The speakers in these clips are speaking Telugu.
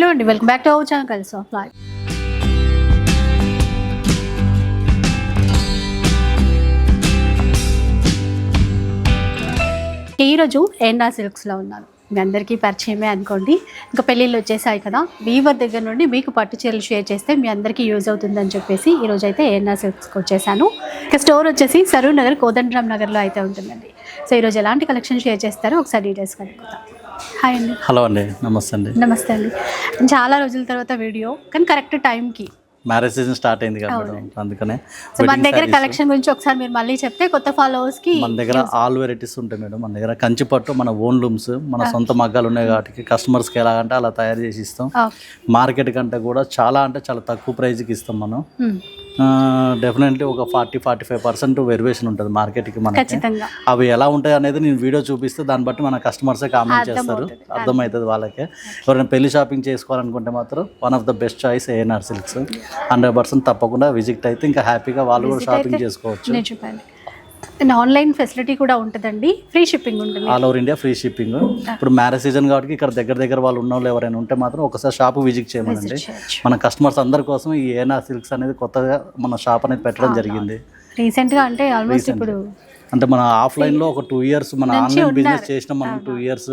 హలో అండి welcome back to our channel కలిసి ఆఫ్ లైఫ్ ఈరోజు ఎండా సిల్క్స్లో ఉన్నాను. మీ అందరికీ పరిచయమే అనుకోండి. ఇంకా పెళ్ళిళ్ళు వచ్చేసాయి కదా వీవర్ దగ్గర నుండి మీకు పట్టు చీరలు షేర్ చేస్తే మీ అందరికీ యూజ్ అవుతుందని చెప్పేసి ఈరోజు అయితే ఏఎన్ఆర్ సిల్క్స్కి వచ్చేసాను. ఇక స్టోర్ వచ్చేసి సరూర్ నగర్ కోదండరామ్ నగర్లో అయితే ఉంటుందండి. సో ఈరోజు ఎలాంటి కలెక్షన్ షేర్ చేస్తారో ఒకసారి డీటెయిల్స్ కనుక్కుందాం. హాయ్ అండి. హలో అండి నమస్తే అండి. నమస్తే అండి. చాలా రోజుల తర్వాత వీడియో కానీ కరెక్ట్ టైంకి. మ్యారేజ్ సీజన్ స్టార్ట్ అయింది కదా మేడం అందుకనే మన దగ్గర. కలెక్షన్ గురించి ఒకసారి మీరు మళ్ళీ చెప్తే కొత్త ఫాలోవర్స్కి మన దగ్గర ఆల్ వెరైటీస్ ఉంటాయి మేడం. మన దగ్గర కంచి పట్టు మన ఓన్ లూమ్స్ మన సొంత మగ్గాలు ఉన్నాయి కాబట్టి కస్టమర్స్కి ఎలాగంటే అలా తయారు చేసి ఇస్తాం. మార్కెట్ కంటే కూడా చాలా అంటే చాలా తక్కువ ప్రైస్కి ఇస్తాం మనం. డెఫినెట్లీ ఒక forty forty five percent variation ఉంటుంది మార్కెట్కి మనకి. అవి ఎలా ఉంటాయి అనేది నేను వీడియో చూపిస్తే దాన్ని బట్టి మన కస్టమర్సే కామెంట్ చేస్తారు. అర్థమవుతుంది వాళ్ళకి. ఎవరైనా పెళ్ళి షాపింగ్ చేసుకోవాలనుకుంటే మాత్రం one of the best choice ANR silks hundred percent తప్పకుండా విజిట్ అయితే ఇంకా హ్యాపీగా వాళ్ళు కూడా షాపింగ్ చేసుకోవచ్చు. అండ్ ఆన్లైన్ ఫెసిలిటీ కూడా ఉంటుందండి. ఫ్రీ షిప్పింగ్ ఉంటుంది all over India free shipping. ఇప్పుడు మ్యారేజ్ సీజన్ కాబట్టి ఇక్కడ దగ్గర దగ్గర వాళ్ళు ఉన్న వాళ్ళు ఎవరైనా ఉంటే మాత్రం ఒకసారి షాప్ విజిట్ చేయమనండి. చేయొచ్చు. మన కస్టమర్స్ అందరి కోసం ఈ ఏఎన్ఆర్ సిల్క్స్ అనేది కొత్తగా మన షాప్ అనేది పెట్టడం జరిగింది. రీసెంట్గా అంటే ఆల్మోస్ట్ ఇప్పుడు అంటే మన ఆఫ్లైన్లో ఒక టూ ఇయర్స్ మన ఆన్లైన్ బిజినెస్ చేసిన మనం టూ ఇయర్స్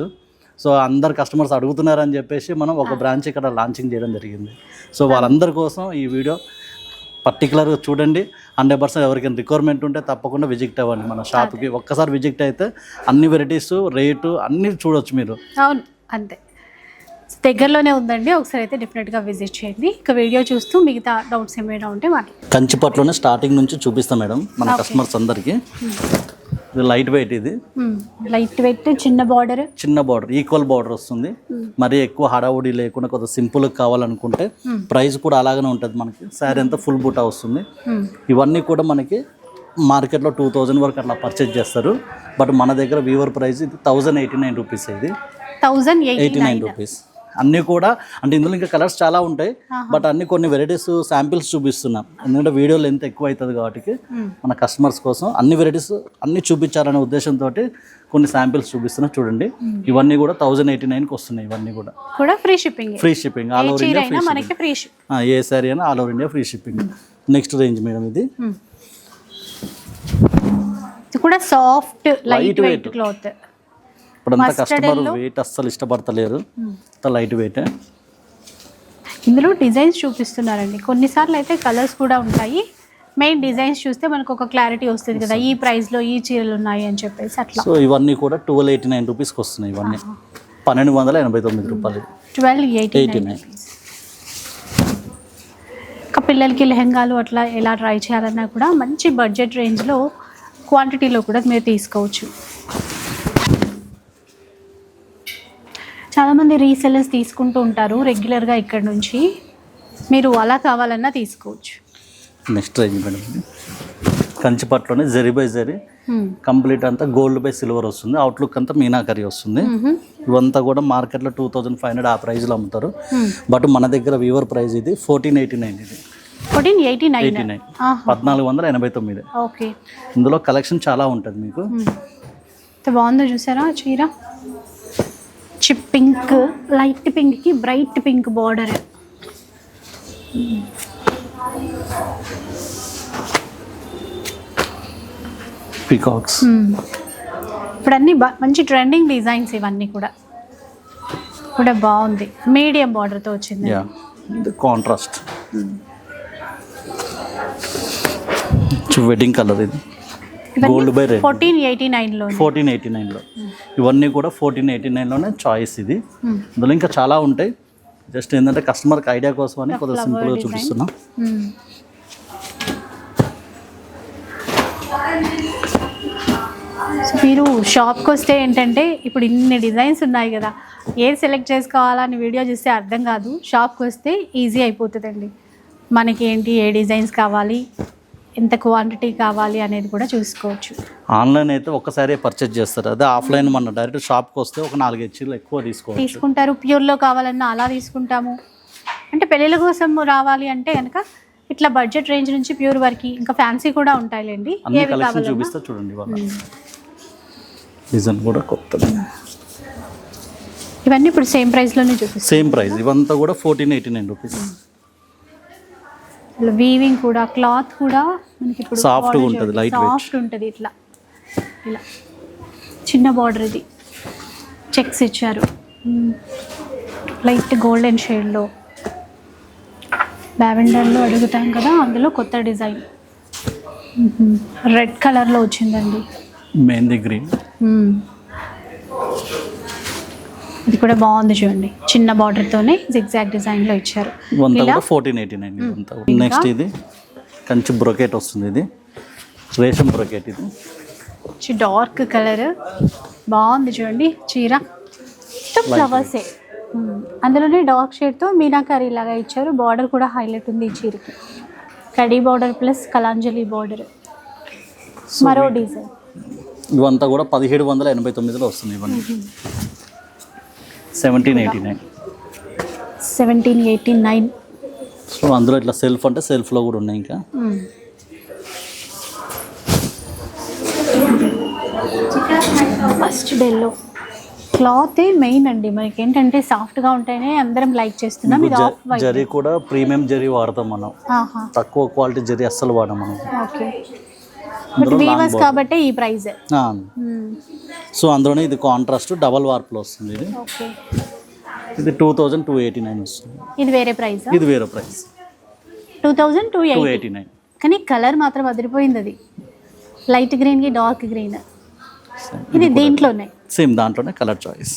సో అందరు కస్టమర్స్ అడుగుతున్నారని చెప్పేసి మనం ఒక బ్రాంచ్ ఇక్కడ లాంచింగ్ చేయడం జరిగింది. సో వాళ్ళందరి కోసం ఈ వీడియో పర్టికులర్గా చూడండి హండ్రెడ్ పర్సెంట్ ఎవరికైనా రిక్వైర్మెంట్ ఉంటే తప్పకుండా విజిట్ అవ్వండి మన షాప్కి ఒక్కసారి విజిట్ అయితే అన్ని వెరైటీస్ రేటు అన్నీ చూడొచ్చు మీరు. అవును అంతే. దగ్గరలోనే ఉందండి ఒకసారి అయితే డెఫినెట్గా విజిట్ చేయండి. ఇక వీడియో చూస్తూ మిగతా డౌట్స్ ఏమైనా ఉంటే మాట్లాడండి. కంచిపట్లోనే స్టార్టింగ్ నుంచి చూపిస్తాం మేడం మన కస్టమర్స్ అందరికీ. ఇది లైట్ వెయిట్ ఇది. లైట్ వెయిట్ చిన్న బార్డర్. చిన్న బార్డర్ ఈక్వల్ బార్డర్ వస్తుంది. మరి ఎక్కువ హడావుడి లేకుండా కొంత సింపుల్ కావాలనుకుంటే ప్రైస్ కూడా అలాగనే ఉంటుంది మనకి. శారీ అంతా ఫుల్ బూటా వస్తుంది. ఇవన్నీ కూడా మనకి మార్కెట్లో టూ థౌజండ్ వరకు అట్లా పర్చేజ్ చేస్తారు. బట్ మన దగ్గర వీవర్ ప్రైస్ ఇది థౌజండ్ ఎయిటీ నైన్ రూపీస్ ఇది. Thousand eighty eighty nine rupees. అన్నీ కూడా అంటే ఇందులో ఇంకా కలర్స్ చాలా ఉంటాయి బట్ అన్ని కొన్ని వెరైటీస్ శాంపిల్స్ చూపిస్తున్నాం. ఎందుకంటే వీడియో లెంత్ ఎక్కువ అవుతుంది కాబట్టి మన కస్టమర్స్ కోసం అన్ని వెరైటీస్ అన్ని చూపించాలనే ఉద్దేశంతో కొన్ని శాంపిల్స్ చూపిస్తున్నా. చూడండి ఇవన్నీ కూడా థౌజండ్ ఎయిటీ నైన్కి వస్తున్నాయి ఇవన్నీ కూడా. కూడా free shipping free shipping all over India మనకి ఫ్రీ ఏ సారీ అయినా all over India free shipping next range madam ఇది. ఇది కూడా సాఫ్ట్ లైట్ వెయిట్. క్లాత్ ఇప్పుడంతా కస్టమర్ వెయిట్ అస్సలు ఇష్టపడతలేరు లైట్ వెయిట్ ఇందులో డిజైన్స్ చూపిస్తున్నారండి. కొన్నిసార్లు అయితే కలర్స్ కూడా ఉంటాయి. మెయిన్ డిజైన్స్ చూస్తే మనకు ఒక క్లారిటీ వస్తుంది కదా. ఈ ప్రైస్లో ఈ చీరలు ఉన్నాయి అని చెప్పేసి అట్లా. సో ఇవన్నీ కూడా ట్వెల్వ్ ఎయిటీ నైన్ రూపీస్కి వస్తున్నాయి ఇవన్నీ. పన్నెండు వందల ఎనభై తొమ్మిది రూపాయలు. ట్వెల్వ్ ఎయిటీ ఎయిటీ నైన్ ఇంకా పిల్లలకి లెహంగాలు అట్లా ఎలా ట్రై చేయాలన్నా కూడా మంచి బడ్జెట్ రేంజ్లో క్వాంటిటీలో కూడా మీరు తీసుకోవచ్చు. చాలామంది రీసెలర్స్ తీసుకుంటూ ఉంటారు రెగ్యులర్గా ఇక్కడ నుంచి. మీరు అలా కావాలన్నా తీసుకోవచ్చు. Next range madam. కంచిపట్లోనే zari by zari. Complete అంతా గోల్డ్ బై సిల్వర్ వస్తుంది. అవుట్లుక్ అంతా మీనాకరీ వస్తుంది. మ్మ్. ఇవంతా కూడా మార్కెట్లో టూ థౌజండ్ ఫైవ్ హండ్రెడ్ ఆ ప్రైస్లో అమ్ముతారు. బట్ మన దగ్గర వీవర్ ప్రైస్ ఇది ఫోర్టీన్ ఎయిటీ నైన్ ఇది. Fourteen eighty nine eighty nine పద్నాలుగు వందల ఎనభై తొమ్మిది. ఓకే ఇందులో కలెక్షన్ చాలా ఉంటుంది మీకు. ఎంత బాగుందో చూసారా? చీర? చిప్ పింక్ లైట్ పింక్కి బ్రైట్ పింక్ బార్డర్. పీకాక్స్ ఇప్పుడు అన్ని బా మంచి ట్రెండింగ్ డిజైన్స్ ఇవన్నీ కూడా. కూడా బాగుంది. మీడియం బార్డర్తో వచ్చింది. కాంట్రాస్ట్ వెడ్డింగ్ కలర్ ఇది. Gold by red fourteen eighty నైన్లో ఫోర్టీన్ ఎయిటీ నైన్లో ఇవన్నీ కూడా ఫోర్టీన్ ఎయిటీ నైన్లోనే చాయిస్ ఇది. ఇందులో ఇంకా చాలా ఉంటాయి. జస్ట్ ఏంటంటే కస్టమర్కి ఐడియా కోసం అని కొద్దిగా సింపుల్గా చూపిస్తున్నాం. సో మీరు షాప్కి వస్తే ఏంటంటే ఇప్పుడు ఇన్ని డిజైన్స్ ఉన్నాయి కదా ఏది సెలెక్ట్ చేసుకోవాలని వీడియో చూస్తే అర్థం కాదు. షాప్కి వస్తే ఈజీ అయిపోతుందండి. మనకి ఏంటి ఏ డిజైన్స్ కావాలి ఎంత క్వాంటిటీ కావాలి అనేది కూడా చూసుకోవచ్చు. ఆన్లైన్ అయితే ఒక్కసారి పర్చేజ్ చేస్తారు. అదే ఆఫ్లైన్ మన డైరెక్ట్ షాప్కి వస్తే ఒక నాలుగైదు చీరలు ఎక్కువ తీసుకోవచ్చు. తీసుకుంటారు. ప్యూర్లో కావాలన్నా అలా తీసుకుంటాము. అంటే పెళ్ళిళ్ళ కోసం రావాలి అంటే కనుక ఇట్లా బడ్జెట్ రేంజ్ నుంచి ప్యూర్ వరకు ఇంకా ఫ్యాన్సీ కూడా ఉంటాయిలేండి. చూపిస్తే చూడండి డిజైన్ కూడా కొత్తది. ఇవన్నీ ఇప్పుడు సేమ్ ప్రైస్లోనే చూపిస్తాం. సేమ్ ప్రైస్ ఇవంతా కూడా fourteen eighty nine rupees weaving కూడా క్లాత్ కూడా మనకి ఇప్పుడు గా ఉంటది, weight. సాఫ్ట్ ఉంటుంది ఇట్లా. ఇలా. చిన్న బార్డర్ ఇది. చెక్స్ ఇచ్చారు. లైట్ గోల్డెన్ షేడ్లో లావెండర్లో అడుగుతాం కదా అందులో కొత్త డిజైన్. రెడ్ కలర్లో వచ్చిందండి. మెహందీ గ్రీన్. ఇది కూడా బాగుంది చూడండి. చిన్న బార్డర్తోనే జిగ్జాగ్ డిజైన్లో ఇచ్చారు. ఇవంతా ఇలా కూడా ఫోర్టీన్ ఎయిటీ నైన్ నెక్స్ట్ ఇది. కంచి బ్రొకెట్ వస్తుంది ఇది. రేషం బ్రొకెట్ ఇది. డార్క్ కలర్ బాగుంది చూడండి చీర. ఫ్లవర్సే. అందులోనే డార్క్ షేడ్తో మీనాకారి లాగా ఇచ్చారు. బార్డర్ కూడా హైలైట్ ఉంది ఈ చీరకి. కడీ బార్డర్ ప్లస్ కలాంజలి బార్డర్ మరో డిజైన్ ఇవంతా కూడా పదిహేడు వందల ఎనభై తొమ్మిదిలో వస్తుంది ఇవన్నీ. Seventeen eighty nine seventeen eighty nine so అందులో ఇట్లా సెల్ఫ్ అంటే సెల్ఫ్లో కూడా ఉన్నాయి ఇంకా. ఫస్ట్ డేలో క్లాత్ మెయిన్ అండి. మనకి ఏంటంటే సాఫ్ట్గా ఉంటేనే అందరం లైక్ చేస్తున్నాం. ఇది ఆఫ్ వైట్ జరీ కూడా ప్రీమియం జరీ వాడతాం మనం. తక్కువ క్వాలిటీ జరీ అస్సలు వాడం మనం. ఓకే బట్ వీవర్స్ కాబట్టి ఈ ప్రైస్ సో అందులోనే ఇది కాంట్రాస్ట్ డబల్ వార్ప్లో వస్తుంది ఇది. ఇది two thousand two eighty nine వస్తుంది. ఇది వేరే ప్రైస్ ఇది వేరే price two thousand two eighty nine కానీ కలర్ మాత్రం అదిరిపోయింది అది. లైట్ గ్రీన్కి డార్క్ గ్రీన్ ఇది దీంట్లోనే? సేమ్ దాంట్లోనే కలర్ చాయిస్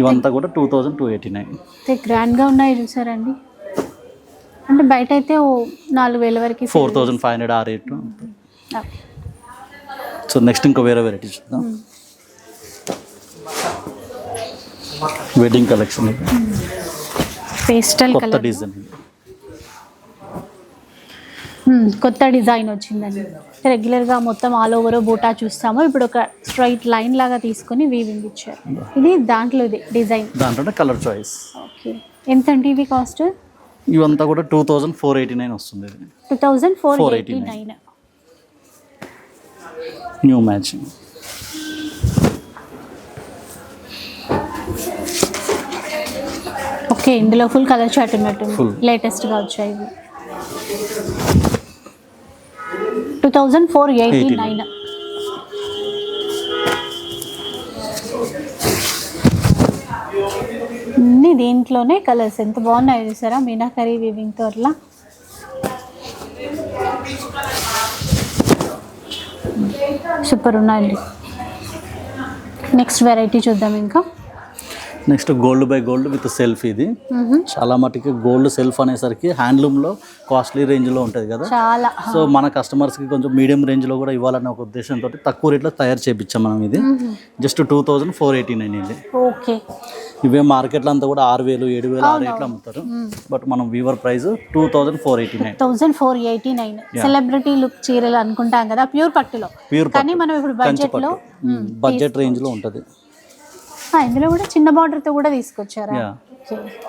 ఇవంతా కూడా two thousand two eighty nine అయితే గ్రాండ్గా ఉన్నాయి చూసారండి. అంటే బయట అయితే నాలుగు వేల వరకు ఫోర్ థౌజండ్ ఫైవ్ హండ్రెడ్ ఆ రేట్ సో నెక్స్ట్ ఇంకో వేరే వెరైటీ చూద్దాం. వెడ్డింగ్ కలెక్షన్ పేస్టల్ కొత్త డిజైన్ ఇది. కొత్త డిజైన్ వచ్చిందండి. రెగ్యులర్గా మొత్తం ఆల్ ఓవర్ బూటా చూస్తాము. ఇప్పుడు ఒక స్ట్రైట్ లైన్ లాగా తీసుకొని వీవింగ్ ఇచ్చారు. ఇది దాంట్లో ఇది డిజైన్ దాంట్లోనే కలర్ చాయిస్ ఓకే ఎంత అండి ఇవి కాస్ట్ ఇవంతా కూడా two thousand four eighty nine వస్తుంది two thousand four eighty 489. Nine new matching okay ఇందులో ఫుల్ కలర్ చార్ట్ ఉన్నట్టు. లేటెస్ట్గా వచ్చాయి two thousand four eighty 89. Nine అన్ని దీంట్లోనే కలర్స్ ఎంత బాగున్నాయి చూసారా? మీనాకరీ వివింగ్తో అట్లా సూపర్ ఉన్నాయండి. నెక్స్ట్ వెరైటీ చూద్దాం ఇంకా. Next gold by gold with self ఇది. చాలా మటుకి గోల్డ్ సెల్ఫ్ అనేసరికి హ్యాండ్లూమ్లో కాస్ట్లీ రేంజ్లో ఉంటుంది కదా. చాలా. సో మన కస్టమర్స్కి కొంచెం మీడియం రేంజ్లో కూడా ఇవ్వాలనే ఒక ఉద్దేశంతో తక్కువ రేట్లో తయారు చేయించాం మనం ఇది. Just two thousand four eighty nine ఇది ఓకే. ఇవే మార్కెట్లో అంతా కూడా ఆరు వేలు ఏడు వేలు ఆ రేట్లు అమ్ముతారు. బట్ మనం weaver price two thousand four eighty nine thousand four eighty nine celebrity look చీరలు అనుకుంటాం కదా ప్యూర్ పట్టులో. ప్యూర్ కానీ మనం ఇప్పుడు బడ్జెట్లో బడ్జెట్ రేంజ్లో ఉంటుంది. ఆ, ఇందులో కూడా చిన్న బార్డర్తో కూడా తీసుకొచ్చారా?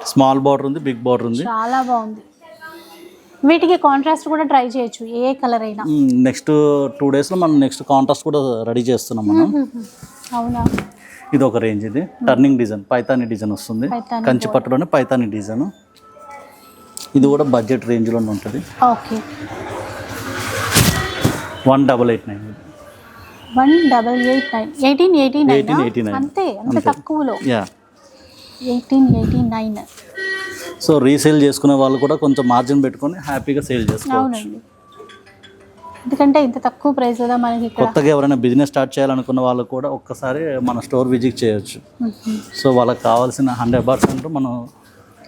స్మాల్ బార్డర్ ఉంది బిగ్ బార్డర్ ఉంది. చాలా బాగుంది. వీటికి కాంట్రాస్ట్ కూడా ట్రై చేయొచ్చు ఏ కలర్ అయినా. నెక్స్ట్ టూ డేస్లో మనం నెక్స్ట్ కాంట్రాస్ట్ కూడా రెడీ చేస్తున్నాం మనం. అవునా? ఇది ఒక రేంజ్ ఇది. టర్నింగ్ డిజైన్ పైతాని డిజైన్ వస్తుంది. కంచి పట్టులోనే పైతాని డిజైన్ ఇది కూడా బడ్జెట్ రేంజ్లోనే ఉంటుంది. Okay. One double eight nine one double eight nine eighteen eighty nine 1889. అంతే అంత అంతే. తక్కువలో. Yeah eighteen eighty nine so resale చేసుకునే వాళ్ళు కూడా కొంచెం మార్జిన్ పెట్టుకొని హ్యాపీగా సేల్ చేసుకోవచ్చు. ఎందుకంటే ఇంత తక్కువ ప్రైస్ కదా మనకి కొత్తగా ఎవరైనా బిజినెస్ స్టార్ట్ చేయాలనుకున్న వాళ్ళు కూడా ఒక్కసారి మన స్టోర్ విజిట్ చేయొచ్చు. సో వాళ్ళకి కావాల్సిన హండ్రెడ్ పర్సెంట్ మనం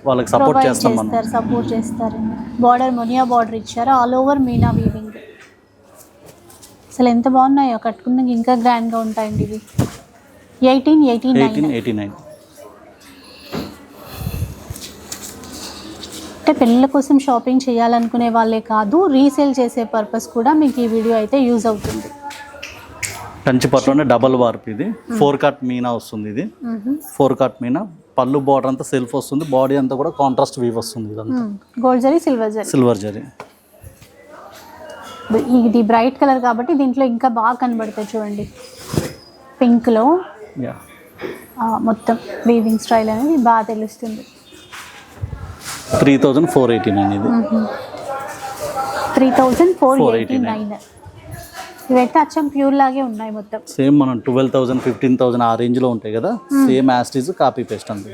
వాళ్ళకి సపోర్ట్ చేస్తాం మనం. సపోర్ట్ చేస్తారు. బార్డర్ మునియా బార్డర్ ఇచ్చారు. ఆల్ ఓవర్ మీనా వీవింగ్ అసలు ఎంత బాగున్నాయో కట్టుకున్నాక ఇంకా గ్రాండ్గా ఉంటాయండి ఇవి. Eighteen eighty eighteen nine eighty nine అంటే పెళ్ళిళ్ళ కోసం షాపింగ్ చేయాలనుకునే వాళ్ళే కాదు రీసేల్ చేసే పర్పస్ కూడా మీకు ఈ వీడియో అయితే యూజ్ అవుతుంది. కంచి పట్టులోనే డబల్ వార్ప్ ఇది. ఫోర్ కట్ మీనా వస్తుంది ఇది. Four cut meena. పళ్ళు బార్డర్ అంతా సెల్ఫ్ వస్తుంది. బాడీ అంతా కూడా కాంట్రాస్ట్ వీవ్ వస్తుంది ఇదంతా. Gold zari silver zari silver zari ఇది బ్రైట్ కలర్ కాబట్టి దీంట్లో ఇంకా బాగా కనబడతాయి చూడండి. పింక్లో మొత్తం వీవింగ్ స్టైల్ అనేది బాగా తెలుస్తుంది. Three thousand four eighty nine ఇది. Three thousand four eighty 489. Nine. ఇవైతే అచ్చం ప్యూర్ లాగే ఉన్నాయి మొత్తం. సేమ్ మనం ట్వెల్వ్ థౌసండ్ ఫిఫ్టీన్ థౌసండ్ ఆ రేంజ్లో ఉంటాయి కదా? సేమ్ యాస్టీజ్ కాపీ పేస్ట్ అంతే.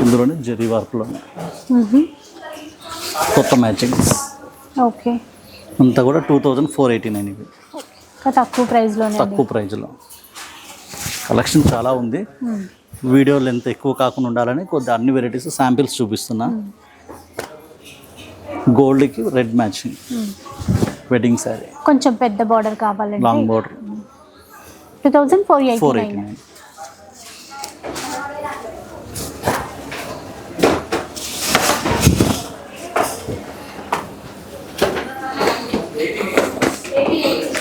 ఇందులోనే జెరీ వర్క్లో. కొత్త మ్యాచింగ్స్. ఓకే. అంతా కూడా two thousand four eighty nine ఇవి. తక్కువ ప్రైస్లోనే తక్కువ ప్రైజ్లో కలెక్షన్ చాలా ఉంది. వీడియో లెంత్ ఎక్కువ కాకుండా ఉండాలని కొద్ది అన్ని వెరైటీస్ శాంపిల్స్ చూపిస్తున్నా. గోల్డ్కి రెడ్ మ్యాచింగ్. వెడ్డింగ్ శారీ కొంచెం పెద్ద బార్డర్ కావాలంటే long border two thousand four eighty nine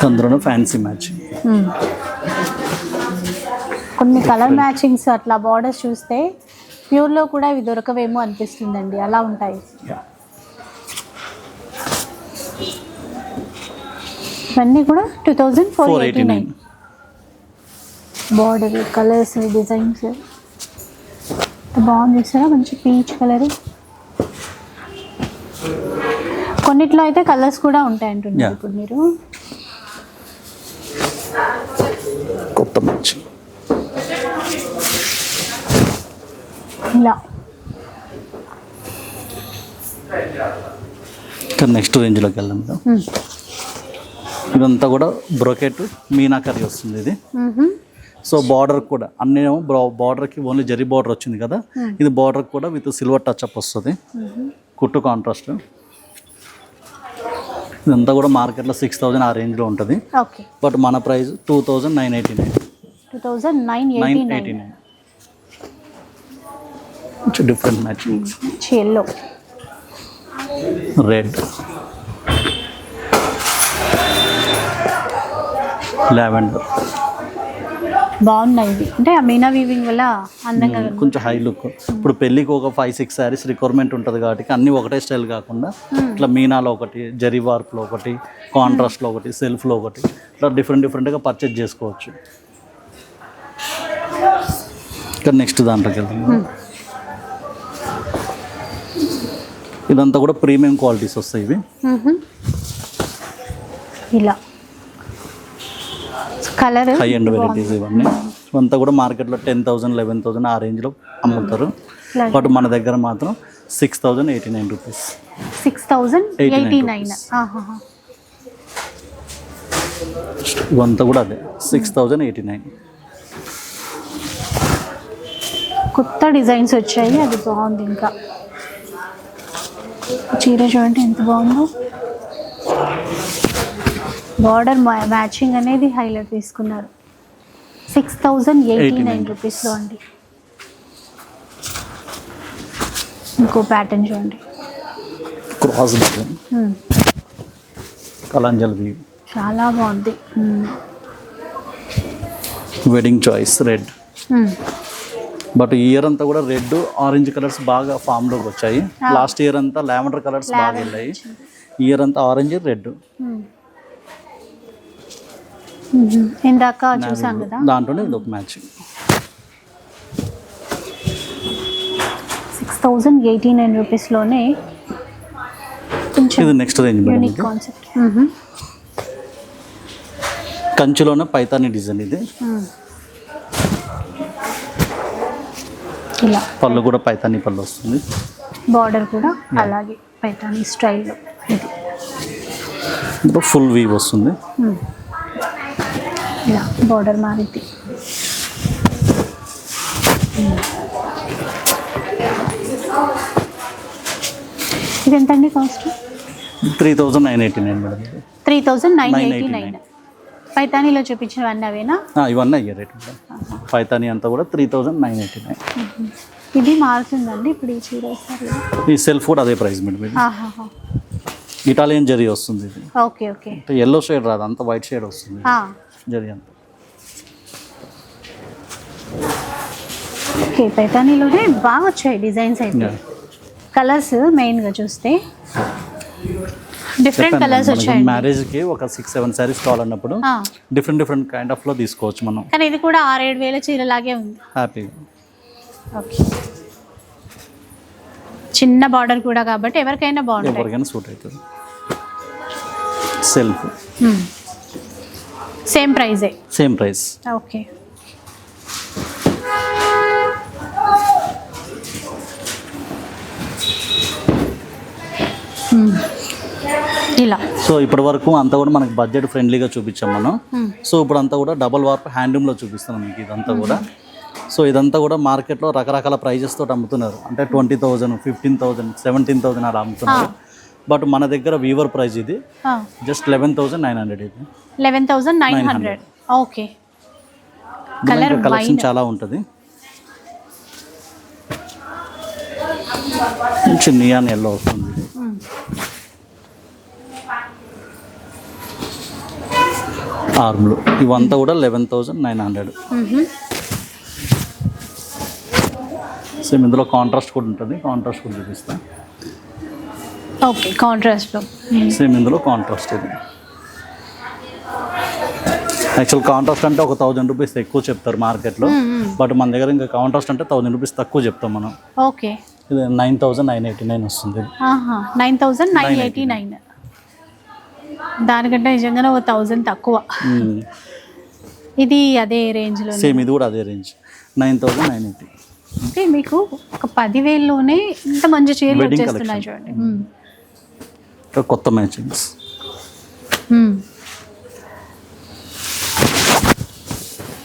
అందులోనూ ఫ్యాన్సీ మ్యాచింగ్ కొన్ని కలర్ మ్యాచింగ్స్ అట్లా బార్డర్స్ చూస్తే ప్యూర్లో కూడా ఇవి దొరకవేమో అనిపిస్తుందండి. అలా ఉంటాయి. ఇవన్నీ కూడా two thousand four eighty nine border colours designs బాగుంది చూసారా? మంచి పీచ్ కలర్ కొన్నిట్లో అయితే కలర్స్ కూడా ఉంటాయి అంటున్నారు Yeah. ఇప్పుడు మీరు. కొత్త మ్యాచింగ్ ఇలా నెక్స్ట్ రేంజ్లోకి వెళ్దాం. ఇదంతా కూడా బ్రొకెట్ మీనాకరీ వస్తుంది ఇది. సో బార్డర్ కూడా అన్ని ఏమో బార్డర్కి ఓన్లీ జరీ బార్డర్ వచ్చింది కదా. ఇది బార్డర్ కూడా విత్ సిల్వర్ టచ్ అప్ వస్తుంది. కుట్టు కాంట్రాస్ట్ ఇదంతా కూడా మార్కెట్లో సిక్స్ థౌజండ్ ఆ రేంజ్లో ఉంటుంది. ఓకే. బట్ మన price two thousand nine eighty nine. Two thousand nine nine eighty nine. Different matchings yellow red lavender బాగున్నాయి ఇవి. అంటే ఆ మీనా వీవింగ్ వల్ల అందంగా కొంచెం హై లుక్ ఇప్పుడు పెళ్ళికి ఒక ఫైవ్ సిక్స్ శారీస్ రిక్వైర్మెంట్ ఉంటుంది కాబట్టి అన్నీ ఒకటే స్టైల్ కాకుండా ఇట్లా మీనాలో ఒకటి జరీ వార్ప్లో ఒకటి కాంట్రాస్ట్లో ఒకటి సెల్ఫ్లో ఒకటి ఇట్లా డిఫరెంట్ డిఫరెంట్గా పర్చేజ్ చేసుకోవచ్చు. ఇక్కడ నెక్స్ట్ దాంట్లోకి వెళ్తాం ఇదంతా కూడా ప్రీమియం క్వాలిటీస్ వస్తాయి ఇవి. ఇలా. కలర్? హై ఎండ్ వెరైటీస్ ఇవన్నీ. ఇవంతా కూడా మార్కెట్లో టెన్ థౌసండ్ లెవెన్ థౌసండ్ ఆ రేంజ్లో అమ్ముతారు. బట్ మన దగ్గర మాత్రం six thousand eighty nine rupees six 89 eighty nine. ఇవంతా కూడా అదే సిక్స్ థౌజండ్ ఎయిటీ నైన్ కొత్త డిజైన్స్ వచ్చాయి అది బాగుంది ఇంకా. చీర చూడండి ఎంత బాగుందో? బార్డర్ మ్యాచింగ్ అనేది హైలైట్ తీసుకున్నారు. సిక్స్ థౌజండ్ ఎయిటీ నైన్ 89 రూపీస్లో అండి. ఇంకో ప్యాటర్న్ చూడండి. Cross Hmm. కలంజల్ వీ చాలా బాగుంది. Hmm. Wedding choice red Hmm. But year అంతా కూడా రెడ్ ఆరెంజ్ కలర్స్ బాగా ఫామ్లోకి వచ్చాయి. లాస్ట్ ఇయర్ అంతా లావెండర్ కలర్స్ బాగా వెళ్ళాయి. ఇయర్ అంతా ఆరెంజ్ రెడ్ Hmm. ఇందాక చూసాం కదా. దాంట్లోనే ఇది ఒక matching. Six thousand eighty nine రూపీస్లోనే ఇది నెక్స్ట్ రేంజ్ యూనిక్ కాన్సెప్ట్ కంచిలోనే పైతాని డిజైన్ ఇది. ఇలా. పళ్ళు కూడా పైతాని పళ్ళు వస్తుంది. బార్డర్ కూడా అలాగే పైతాని స్టైల్లో ఇది. ఫుల్ వీవ్ వస్తుంది. ఇలా బార్డర్ మారింది. ఇది ఎంతండి cost three thousand nine eighty nine madam. Three thousand nine 989. Eighty nine. పైతానీలో చూపించినవన్నీ అవేనా? ఇవన్నీ అయ్యే రేట్ పైతాని అంతా కూడా three thousand nine eighty nine. ఇది మారుతుందండి ఇప్పుడు ఈ చీర. ఈ సెల్ఫ్ కూడా అదే ప్రైస్ మేడం. ఇటాలియన్ జరీ వస్తుంది ఇది. Okay okay. అంటే ఎల్లో షేడ్ రాదు అంత వైట్ షేడ్ వస్తుంది. ఆ, జరీ అంతా ఓకే పైతానీలోనే బాగా వచ్చాయి డిజైన్స్ అయితే. కలర్స్ మెయిన్గా చూస్తే డిఫరెంట్ కలర్స్ వచ్చాయండి. మ్యారేజ్కి ఒక సిక్స్ సెవెన్ శారీస్ కావాలన్నప్పుడు డిఫరెంట్ డిఫరెంట్ కైండ్ ఆఫ్లో తీసుకోవచ్చు మనం. కానీ ఇది కూడా ఆరేడు వేల చీరలాగే ఉంది. హ్యాపీగా ఓకే. చిన్న బార్డర్ కూడా కాబట్టి ఎవరికైనా బాగుంటాయి. ఎవరికైనా సూట్ అవుతుంది. సెల్ఫ్ సేమ్ ప్రైజే సేమ్ ప్రైస్ ఓకే Hmm. ఇలా. సో ఇప్పటి వరకు అంతా కూడా మనకి బడ్జెట్ ఫ్రెండ్లీగా చూపించాం మనం. Hmm. సో ఇప్పుడు అంతా కూడా డబల్ వార్ప్ హ్యాండ్లూమ్లో చూపిస్తున్నాం మీకు ఇదంతా కూడా. సో ఇదంతా కూడా మార్కెట్లో రకరకాల ప్రైజెస్ తోటి అమ్ముతున్నారు. అంటే twenty thousand fifteen thousand seventeen thousand అలా అమ్ముతున్నారు. బట్ మన దగ్గర వీవర్ ప్రైస్ ఇది. Just eleven thousand nine hundred ఇది eleven thousand nine hundred. Okay. Colour collection చాలా ఉంటుంది. మంచి నియాన్ ఎల్లో వస్తుంది. ఆర్మ్లు. ఇవంతా కూడా eleven thousand nine hundred. Same ఇందులో కాంట్రాస్ట్ కూడా ఉంటుంది. కాంట్రాస్ట్ కూడా చూపిస్తాను ఓకే కాంట్రాస్ట్లో సేమ్ ఇందులో కాంట్రాస్ట్ ఇది. యాక్చువల్ కాంట్రాస్ట్ అంటే ఒక థౌజండ్ రూపీస్ ఎక్కువ చెప్తారు మార్కెట్లో. బట్ మన దగ్గర ఇంకా కాంట్రాస్ట్ అంటే థౌజండ్ రూపీస్ తక్కువ చెప్తాం మనం. ఓకే. ఇది nine thousand nine eighty nine వస్తుంది. Nine thousand nine eighty nine దానికంటే నిజంగానే ఒక థౌజండ్ తక్కువ. ఇది అదే రేంజ్లో సేమ్ ఇది కూడా అదే range. Nine thousand nine eighty అంటే మీకు ఒక పదివేల్లోనే ఇంత మంచి చీరలు వచ్చేస్తున్నాయి చూడండి. కొత్త మ్యాచింగ్స్.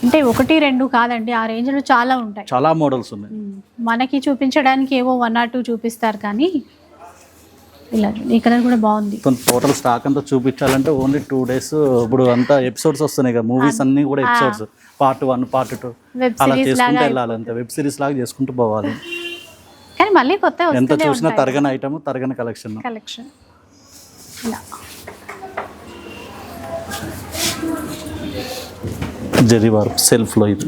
అంటే ఒకటి రెండు కాదండి ఆ రేంజ్లో చాలా ఉంటాయి. చాలా మోడల్స్ ఉన్నాయి. మనకి చూపించడానికి ఏవో వన్ ఆర్ టూ చూపిస్తారు కానీ ఇలా. ఈ కలర్ కూడా బాగుంది. టోటల్ స్టాక్ అంతా చూపించాలంటే ఓన్లీ టూ డేస్ ఇప్పుడు అంతా ఎపిసోడ్స్ వస్తున్నాయి కదా మూవీస్ అన్నీ కూడా episodes. Part one part two. అలా చేసుకుంటూ లాగా వెళ్ళాలి అంతే వెబ్ సిరీస్ లాగా చేసుకుంటూ పోవాలి. కానీ మళ్ళీ కొత్త ఎంత చూసినా తరగని ఐటమ్ తరగని కలెక్షన్ కలెక్షన్ ఇలా జరీ వర్క్ సెల్ఫ్లో ఇది.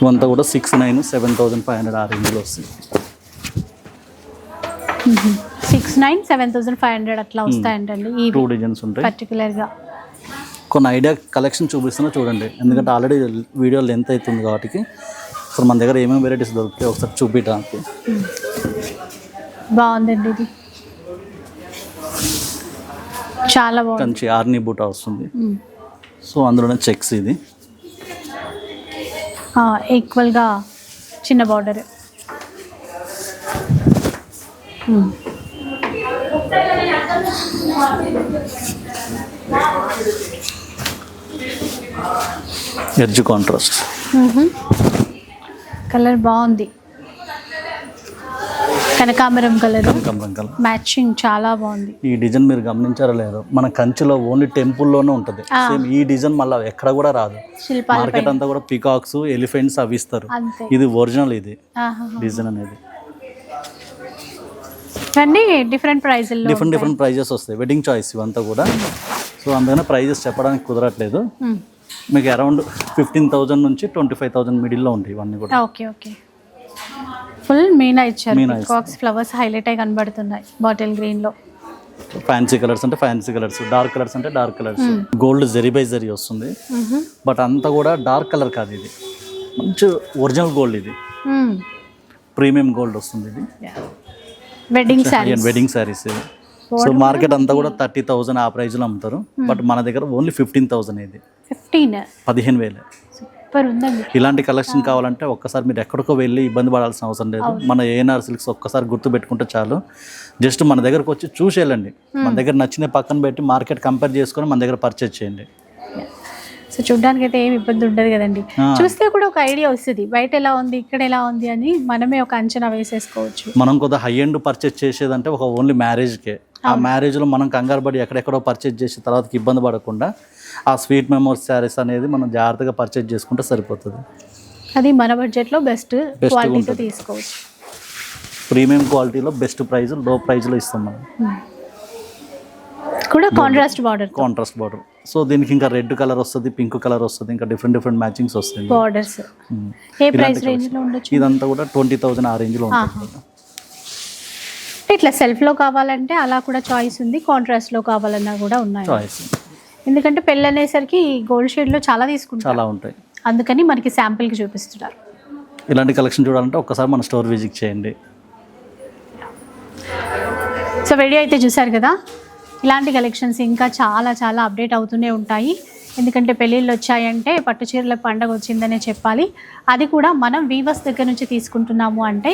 ఇవంతా కూడా six nine seven thousand five hundred ఆ రేంజ్లో వస్తుంది six nine seven thousand five hundred అట్లా వస్తాయంటండి ఈ టూ డిజైన్స్ ఉంటాయి. పర్టికులర్గా కొన్ని ఐడియా కలెక్షన్ చూపిస్తున్నా చూడండి. ఎందుకంటే ఆల్రెడీ వీడియో లెంత్ అవుతుంది కాబట్టి అసలు మన దగ్గర ఏమేమి వెరైటీస్ దొరుకుతాయి ఒకసారి చూపించడానికి బాగుందండి ఇది. చాలా కంచి ఆర్నీ బూటా వస్తుంది. సో అందులోనే చెక్స్ ఇది ఈక్వల్గా చిన్న బార్డర్. Edge contrast. కలర్ బాగుంది కనకాంబరం కలర్. కమలం మ్యాచింగ్ చాలా బాగుంది. ఈ డిజైన్ మీరు గమనించారో లేదో మన కంచిలో ఓన్లీ టెంపుల్లోనే ఉంటుంది. సేమ్ ఈ డిజైన్ మళ్ళీ ఎక్కడ కూడా రాదు. మార్కెట్ అంతా కూడా పికాక్స్ ఎలిఫెంట్స్ అవి ఇస్తారు. ఇది ఒరిజినల్ ఇది. డిజైన్ అనేది. ఇవన్నీ డిఫరెంట్ ప్రైజుల్లో డిఫరెంట్ డిఫరెంట్ ప్రైజెస్ వస్తాయి. వెడ్డింగ్ చాయిస్ ఇవంతా కూడా. సో అందుకనే ప్రైజెస్ చెప్పడానికి కుదరట్లేదు. మీకు అరౌండ్ ఫిఫ్టీన్ థౌజండ్ నుంచి ట్వంటీ ఫైవ్ థౌజండ్ మిడిల్లో ఉంటాయి ఇవన్నీ కూడా. ఓకే ఓకే ఫుల్ మీనా ఇచ్చారు. మీనా పికాక్స్ ఫ్లవర్స్ హైలైట్ అయి కనబడుతున్నాయి బాటిల్ గ్రీన్లో. ఫ్యాన్సీ కలర్స్ అంటే ఫ్యాన్సీ కలర్స్ డార్క్ కలర్స్ అంటే dark colours gold zari by zari వస్తుంది. బట్ అంతా కూడా డార్క్ కలర్ కాదు ఇది. మంచి ఒరిజినల్ గోల్డ్ ఇది. ప్రీమియం గోల్డ్ వస్తుంది ఇది. వెడ్డింగ్ శారీ వెడ్డింగ్ ఇది. సో మార్కెట్ అంతా కూడా థర్టీ థౌజండ్ ఆ ప్రైస్లో అమ్ముతారు. బట్ మన దగ్గర ఓన్లీ ఫిఫ్టీన్ థౌజండ్ ఇది. ఫిఫ్టీన్ పదిహేను వేలే. సూపర్ ఉందండి. ఇలాంటి కలెక్షన్ కావాలంటే ఒక్కసారి మీరు ఎక్కడికో వెళ్ళి ఇబ్బంది పడాల్సిన అవసరం లేదు. మన ఏఎన్ఆర్ సిల్క్స్ ఒక్కసారి గుర్తు పెట్టుకుంటే చాలు. జస్ట్ మన దగ్గరకు వచ్చి చూసి వెళ్ళండి. మన దగ్గర నచ్చిన పక్కన పెట్టి మార్కెట్ కంపేర్ చేసుకొని మన దగ్గర పర్చేజ్ చేయండి. సో చూడడానికి అయితే ఏమి ఇబ్బంది ఉండదు కదండి. చూస్తే కూడా ఒక ఐడియా వస్తుంది. బయట ఎలా ఉంది ఇక్కడ ఎలా ఉంది అని మనమే ఒక అంచనా వేసేసుకోవచ్చు. మనం కొద్దిగా హై ఎండ్ పర్చేజ్ చేసేదంటే ఒక ఓన్లీ మ్యారేజ్కే ఆ మ్యారేజ్లో మనం కంగారు పడి ఎక్కడెక్కడో పర్చేజ్ చేసి తర్వాతకి ఇబ్బంది పడకుండా ఆ స్వీట్ మెమోరీస్ శారీస్ అనేది మనం జాగ్రత్తగా పర్చేజ్ చేసుకుంటే సరిపోతుంది. అది మన బడ్జెట్లో బెస్ట్ క్వాలిటీతో ఉంటుంది. తీసుకోవచ్చు. ప్రీమియం క్వాలిటీలో బెస్ట్ ప్రైస్లో ప్రైస్లో ఇస్తాం మనం. కూడా contrast border contrast border so దీనికి ఇంకా రెడ్ కలర్ వస్తుంది పింక్ కలర్ వస్తుంది ఇంకా డిఫరెంట్ డిఫరెంట్ మ్యాచింగ్స్ వస్తాయి. బార్డర్స్. ఏ ప్రైస్ రేంజ్లో ఉండొచ్చు? ఇదంతా కూడా ట్వంటీ థౌజండ్ ఆ రేంజ్లో ఉంటుంది. అంటే ఇట్లా సెల్ఫ్లో కావాలంటే అలా కూడా చాయిస్ ఉంది కాంట్రాస్ట్లో కావాలన్నా కూడా ఉన్నాయి. చాయిస్ ఎందుకంటే పెళ్ళి అనేసరికి గోల్డ్ షేడ్లో చాలా తీసుకుంటారు. చాలా ఉంటాయి. అందుకని మనకి శాంపిల్కి చూపిస్తున్నారు. ఇలాంటి కలెక్షన్ చూడాలంటే ఒక్కసారి మన స్టోర్ విజిట్ చేయండి. సో వీడియో అయితే చూసారు కదా? ఇలాంటి కలెక్షన్స్ ఇంకా చాలా చాలా అప్డేట్ అవుతూనే ఉంటాయి. ఎందుకంటే పెళ్ళిళ్ళు వచ్చాయంటే పట్టు చీరల పండగ వచ్చిందనే చెప్పాలి. అది కూడా మనం వీవర్స్ దగ్గర నుంచి తీసుకుంటున్నాము అంటే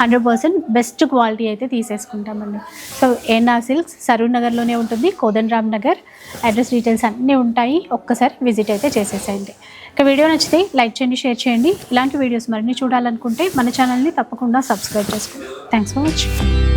హండ్రెడ్ పర్సెంట్ బెస్ట్ క్వాలిటీ అయితే తీసేసుకుంటామండి. సో ఏనా సిల్క్స్ సరూర్ నగర్లోనే ఉంటుంది Kodandaram Nagar address details అన్నీ ఉంటాయి. ఒక్కసారి విజిట్ అయితే చేసేసేయండి. ఇక వీడియో నచ్చితే లైక్ చేయండి షేర్ చేయండి. ఇలాంటి వీడియోస్ మరిన్ని చూడాలనుకుంటే మన ఛానల్ని తప్పకుండా సబ్స్క్రైబ్ చేసుకోండి. Thanks for watching